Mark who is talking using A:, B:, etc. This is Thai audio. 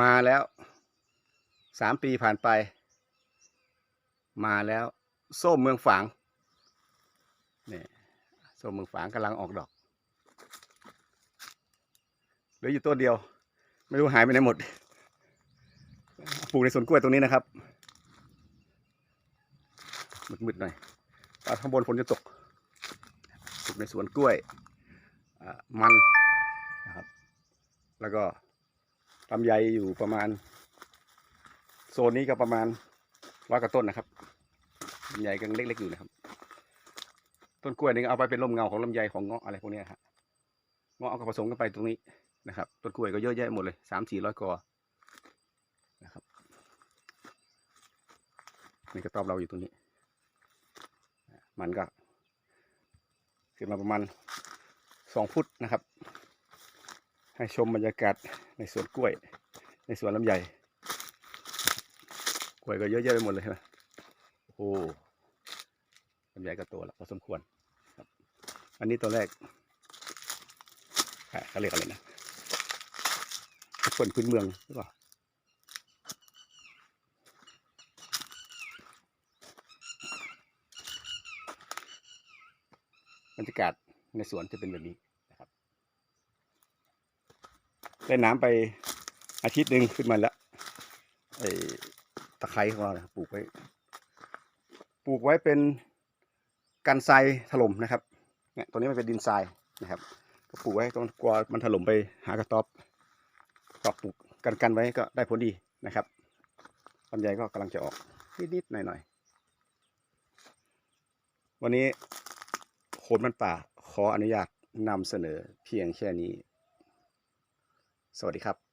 A: มาแล้วสามปีผ่านไป มาแล้วส้มเมืองฝางนี่ส้มเมืองฝางกำลังออกดอกเหลืออยู่ต้นเดียว ไม่รู้หายไปไหนหมดปลูกในสวนกล้วยตรงนี้นะครับมืดๆหน่อยตอนข้างบนฝนจะตกปลูกในสวนกล้วยมันนะครับ แล้วก็ ลำไยอยู่ประมาณ โซนนี้ก็ประมาณร้อยกว่าต้นนะครับลำไยก็เล็กๆอยู่นะครับ ต้นกล้วยนี่เอาไปเป็นร่มเงาของลำไยของเงาะอะไรพวกนี้ครับเงาะเอาก็ผสมกันไปตรงนี้นะครับต้นกล้วยก็เยอะแยะหมดเลยสามสี่ร้อยกอนะครับนี่ก็ตอบเราอยู่ตรงนี้ มันก็ขึ้นมาประมาณสองฟุตนะครับ ให้ชมบรรยากาศในสวนกล้วย ในสวนลำไยกล้วยก็เยอะแยะไปหมดเลยใช่ไหมโอ้ลำไยก็โตแล้วพอสมควรครับ อันนี้ตัวแรกอะเขาเรียกอะไรนะคนพื้นเมืองหรือเปล่าบรรยากาศในสวนจะเป็นแบบนี้นะครับ ได้น้ำไปอาทิตย์หนึ่งขึ้นมาแล้วไอ้ตะไคร้ของเรานะครับปลูกไว้ ปลูกไว้เป็นกันทรายถล่มนะครับเนี่ยตัวนี้มันเป็นดินทรายนะครับ ก็ปลูกไว้ตรงกลัวมันถล่มไปหากระต๊อบก็ปลูกกันกันไว้ก็ได้ผลดีนะครับลำไยก็กำลังจะออกนิดๆหน่อยๆวันนี้โคนมันป่าขออนุญาตนำเสนอเพียงแค่นี้ สวัสดีครับ